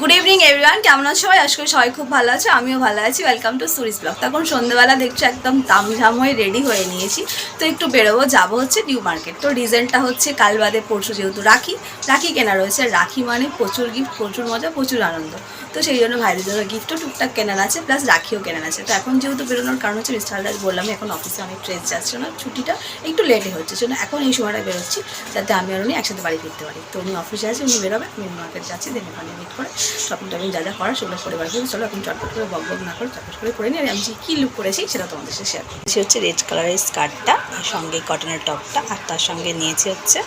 Good evening everyone কেমন আছো সবাই? আজকে সবাই খুব ভালো আছে। আমিও ভালো আছি। ওয়েলকাম টু সুরিস ব্লগ তখন সন্ধ্যেবেলা দেখছ, একদম তামঝাম হয়ে রেডি হয়ে নিয়েছি। তো একটু বেরোবো, যাব হচ্ছে নিউ মার্কেট তো রিজেন্টটা হচ্ছে কাল বাদে পরশু যেহেতু রাখি রাখি কেনা রয়েছে। রাখি মানে প্রচুর গিফট প্রচুর মজা, প্রচুর আনন্দ। তো সেই জন্য ভাইদের জন্য গিফটও টুকটাক কেনার আছে প্লাস রাখিও কেনার আছে। তো এখন যেহেতু বেরোনোর কারণ হচ্ছে মিস্টার বললাম, এখন অফিসে অনেক ট্রেন যাচ্ছে না, ছুটিটা একটু লেটে হচ্ছে। জন্য এখন এই সময়টা বেরোচ্ছি, যাতে আমি আর উনি একসাথে বাড়ি ফিরতে পারি। তো উনি অফিসে আছে, উনি বেরোবে নিউ মার্কেট যাচ্ছি দেন ওখানে মিট করে শপিং টপিং যা যা করার সেগুলো করে বাড়ি ফিরে চলো এখন চটপট করে বক বক না করে চটপট করে করে নিই আর আমি যে কী লুক করেছি সেটা তোমাদের সাথে শেয়ার করছি হচ্ছে রেড কালারের স্কার্টটা আর সঙ্গে কটনের টপটা আর তার সঙ্গে নিয়েছি হচ্ছে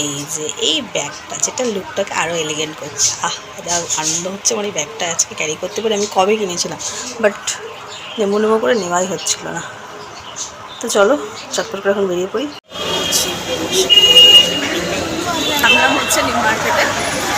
এই যে এই ব্যাগটা যেটা লুকটাকে আরও এলিগেন্ট করছে। আহ যা আনন্দ হচ্ছে আমার এই ব্যাগটা আজকে ক্যারি করতে পারে আমি কবে কিনেছিলাম? বাট নেমো নেমো করে নেওয়াই হচ্ছিল না। তো চলো চটপট করে এখন বেরিয়ে পড়ি। আমরা হচ্ছে নিউ মার্কেটে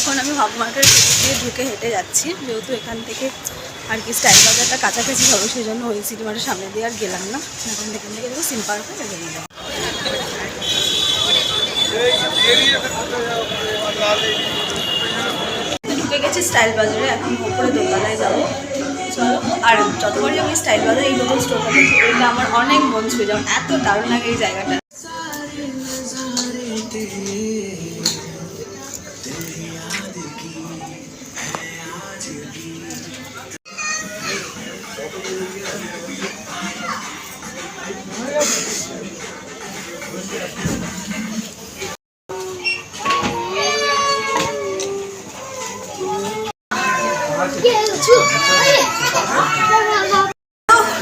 এখন আমি হক মার্কেট দিয়ে ঢুকে হেঁটে যাচ্ছি। যেহেতু এখান থেকে আর কি স্টাইল বাজারটা কাছাকাছি হবে সেই জন্য ওই সিটি মার্টের সামনে দিয়ে আর গেলাম না। এখন থেকে থেকে দেখো সিম্পার হয়ে বেরিয়ে যাব। ঢুকে গেছি স্টাইল বাজারে, এখন ওপরে দোকানায় যাব। আর যতবারই আমি স্টাইল বাজারে এই নতুন স্টোরটা এটা আমার অনেক মন ছুঁয়ে এত দারুণ লাগে এই জায়গাটা।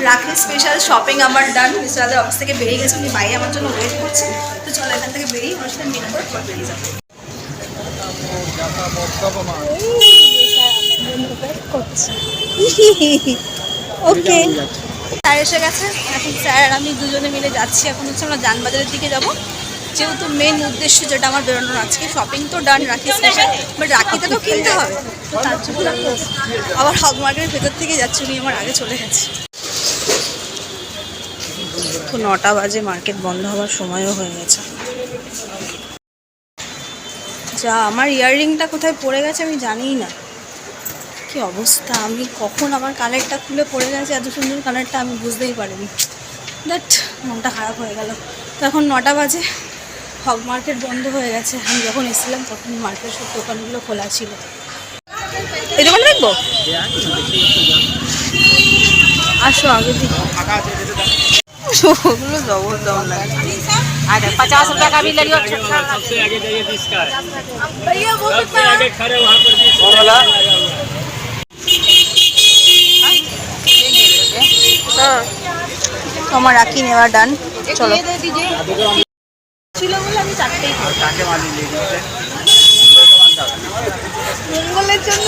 রাখি স্পেশাল শপিং আমার ডান মিস্টার অফিস থেকে বেরিয়ে গেছে উনি বাইরে আমার জন্য ওয়েট করছে। তো চলো এখান থেকে বেরিয়ে ওর সাথে মিট করে পরে বেরিয়ে যাব। ওকে। স্যার এসে গেছে। এখন স্যার আর আমি দুজনে মিলে যাচ্ছি। এখন হচ্ছে আমরা যানবাজারের দিকে যাব। যেহেতু মেন উদ্দেশ্য যেটা আমার বেরোনোর আজকে শপিং তো ডান রাখি স্পেশাল বাট রাখিতে তো কিনতে হবে। তো তার জন্য আবার হক মার্কেটের ভেতর থেকে যাচ্ছি। উনি আমার আগে চলে গেছে। তো নটা বাজে মার্কেট বন্ধ হওয়ার সময়ও হয়ে গেছে। যা আমার ইয়াররিংটা কোথায় পড়ে গেছে আমি জানিই না। কি অবস্থা আমি কখন আমার কানেরটা খুলে পড়ে গেছে এত সুন্দর কানেরটা আমি বুঝতেই পারিনি দ্যাট মনটা খারাপ হয়ে গেল তো এখন নটা বাজে হক মার্কেট বন্ধ হয়ে গেছে আমি যখন এসেছিলাম তখন মার্কেট সব দোকানগুলো খোলা ছিল এই দোকানে দেখবো আসো আগে দিকে ওগুলো জবরদম লাগে अरे पचास रुपया का भी ले लियो छोटा सबसे आगे जाइए बीस का भैया वो सबसे आगे खड़े वहाँ पर আমার রাখি নেওয়া ডান। চলো। মঙ্গলের জন্য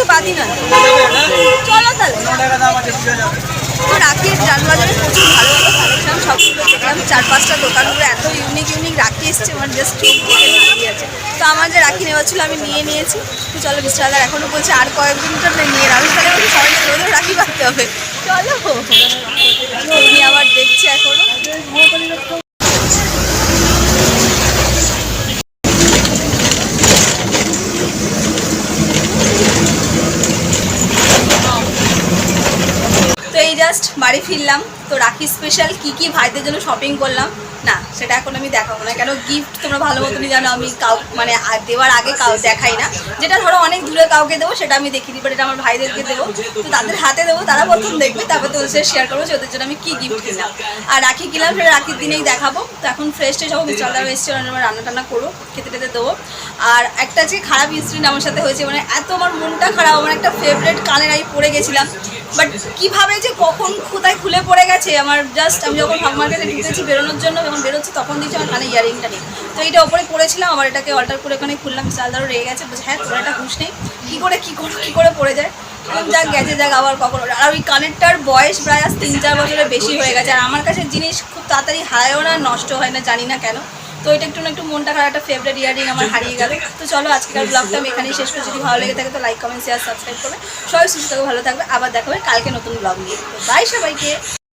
না বাদি না। চলো তাহলে। রাখির যানবাজারে প্রচুর ভালো ভালো কালেকশন সবগুলো দেখলাম। চার পাঁচটা দোকানগুলো এত ইউনিক ইউনিক রাখি এসছে, আমার জাস্ট তো আমার যে রাখি নেওয়া ছিল, আমি নিয়ে নিয়েছি। তো চলো বিশালার এখনও বলছে আর কয়েকদিন তো নিয়ে না আমি তাহলে বলছি সবাইকে রোজ রাখি বাঁধতে হবে। চলো। উনি আবার দেখছে এখনও তো এই জাস্ট বাড়ি ফিরলাম। তো রাখি স্পেশাল কি কি ভাইদের জন্য শপিং করলাম? না, সেটা এখন আমি দেখাবো না। কেন গিফট তোমরা ভালো মতনই জানো, আমি কাউ মানে দেওয়ার আগে কাউ দেখাই না। যেটা ধরো অনেক দূরে কাউকে দেবো, সেটা আমি দেখিনি বাট এটা আমার ভাইদেরকে দেবো। তো তাদের হাতে দেবো, তারা প্রথম দেখবে, তারপর তোদের সাথে শেয়ার করব যে ওদের জন্য আমি কী গিফট কিনলাম। আর রাখি কিনলাম, সেটা রাখির দিনেই দেখাবো। তো এখন ফ্রেশ ট্রেশ হব বিশালদার এসছে আমার রান্না টান্না করব, খেতে টেতে দেবো। আর একটা আজকে খারাপ ইনসিডেন্ট আমার সাথে হয়েছে মানে এত আমার মনটা খারাপ, আমার একটা ফেভারেট কানের আমি পড়ে গেছিলাম। বাট কীভাবে যে কখন কোথায় খুলে পড়ে গেছে গেছে আমার জাস্ট আমি যখন হক মার্কেটে ঢুকেছি বেরোনোর জন্য যখন বেরোচ্ছি, তখন দিয়েছি আমার কানে ইয়ারিংটা নেই। তো এইটা ওপরে পড়েছিলাম, আবার এটাকে অল্টার করে ওখানে খুললাম চালদারও রেগে গেছে, বলছে হ্যাঁ তোর একটা হুশ নেই। কী করে কী করে কী করে পড়ে যায়? যাক, গেছে, যাক, আবার কখন। আর ওই কানেরটার বয়স প্রায় আজ তিন চার বছরের বেশি হয়ে গেছে, আর আমার কাছে জিনিস খুব তাড়াতাড়ি হারায়ও না, নষ্ট হয় না, জানি না কেন। তো এটা একটু না একটু মনটা খারাপ, একটা ফেভারিট ইয়ারিং আমার হারিয়ে গেল। তো চলো, আজকের ব্লগটা আমি এখানেই শেষ করছি। যদি ভালো লেগে থাকে, তো লাইক কমেন্ট শেয়ার সাবস্ক্রাইব করবে। সবাই সুস্থ থাকবে ভালো থাকবে। আবার দেখাবে কালকে নতুন ব্লগ নিয়ে। তো বাই সবাইকে।